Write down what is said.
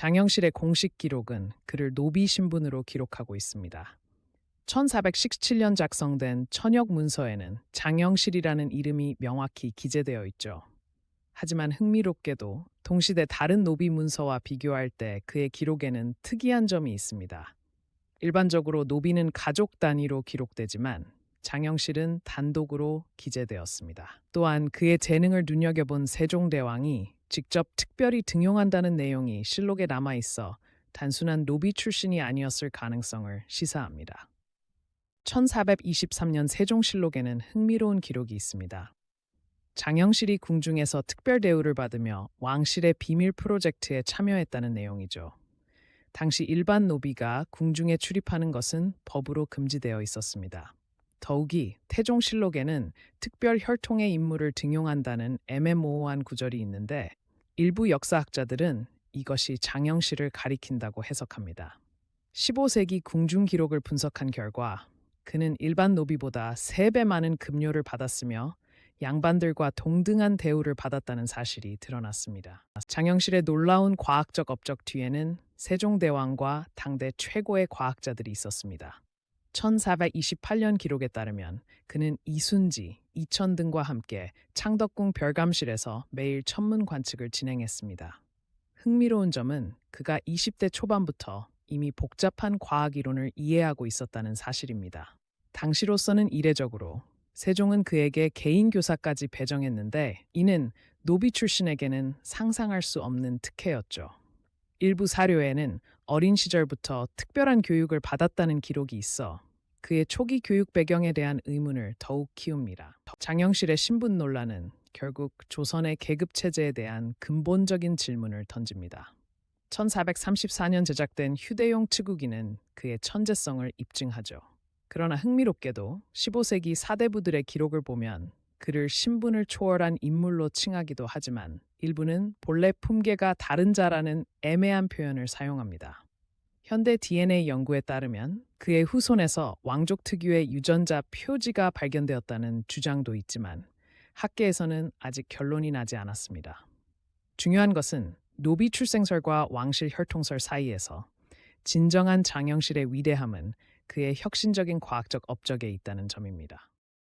장영실의 공식 기록은 그를 노비 신분으로 기록하고 있습니다. 1417년 작성된 천역 문서에는 장영실이라는 이름이 명확히 기재되어 있죠. 하지만 흥미롭게도 동시대 다른 노비 문서와 비교할 때 그의 기록에는 특이한 점이 있습니다. 일반적으로 노비는 가족 단위로 기록되지만 장영실은 단독으로 기재되었습니다. 또한 그의 재능을 눈여겨본 세종대왕이 직접 특별히 등용한다는 내용이 실록에 남아 있어 단순한 노비 출신이 아니었을 가능성을 시사합니다. 1423년 세종실록에는 흥미로운 기록이 있습니다. 장영실이 궁중에서 특별 대우를 받으며 왕실의 비밀 프로젝트에 참여했다는 내용이죠. 당시 일반 노비가 궁중에 출입하는 것은 법으로 금지되어 있었습니다. 더욱이 태종실록에는 특별 혈통의 인물을 등용한다는 애매모호한 구절이 있는데 일부 역사학자들은 이것이 장영실을 가리킨다고 해석합니다. 15세기 궁중 기록을 분석한 결과 그는 일반 노비보다 3배 많은 급료를 받았으며 양반들과 동등한 대우를 받았다는 사실이 드러났습니다. 장영실의 놀라운 과학적 업적 뒤에는 세종대왕과 당대 최고의 과학자들이 있었습니다. 1428년 기록에 따르면 그는 이순지, 이천 등과 함께 창덕궁 별감실에서 매일 천문 관측을 진행했습니다. 흥미로운 점은 그가 20대 초반부터 이미 복잡한 과학 이론을 이해하고 있었다는 사실입니다. 당시로서는 이례적으로 세종은 그에게 개인 교사까지 배정했는데 이는 노비 출신에게는 상상할 수 없는 특혜였죠. 일부 사료에는 어린 시절부터 특별한 교육을 받았다는 기록이 있어 그의 초기 교육 배경에 대한 의문을 더욱 키웁니다. 장영실의 신분 논란은 결국 조선의 계급 체제에 대한 근본적인 질문을 던집니다. 1434년 제작된 휴대용 치국기는 그의 천재성을 입증하죠. 그러나 흥미롭게도 15세기 사대부들의 기록을 보면 그를 신분을 초월한 인물로 칭하기도 하지만 일부는 본래 품계가 다른 자라는 애매한 표현을 사용합니다. 현대 DNA 연구에 따르면 그의 후손에서 왕족 특유의 유전자 표지가 발견되었다는 주장도 있지만 학계에서는 아직 결론이 나지 않았습니다. 중요한 것은 노비 출생설과 왕실 혈통설 사이에서 진정한 장영실의 위대함은 그의 혁신적인 과학적 업적에 있다는 점입니다.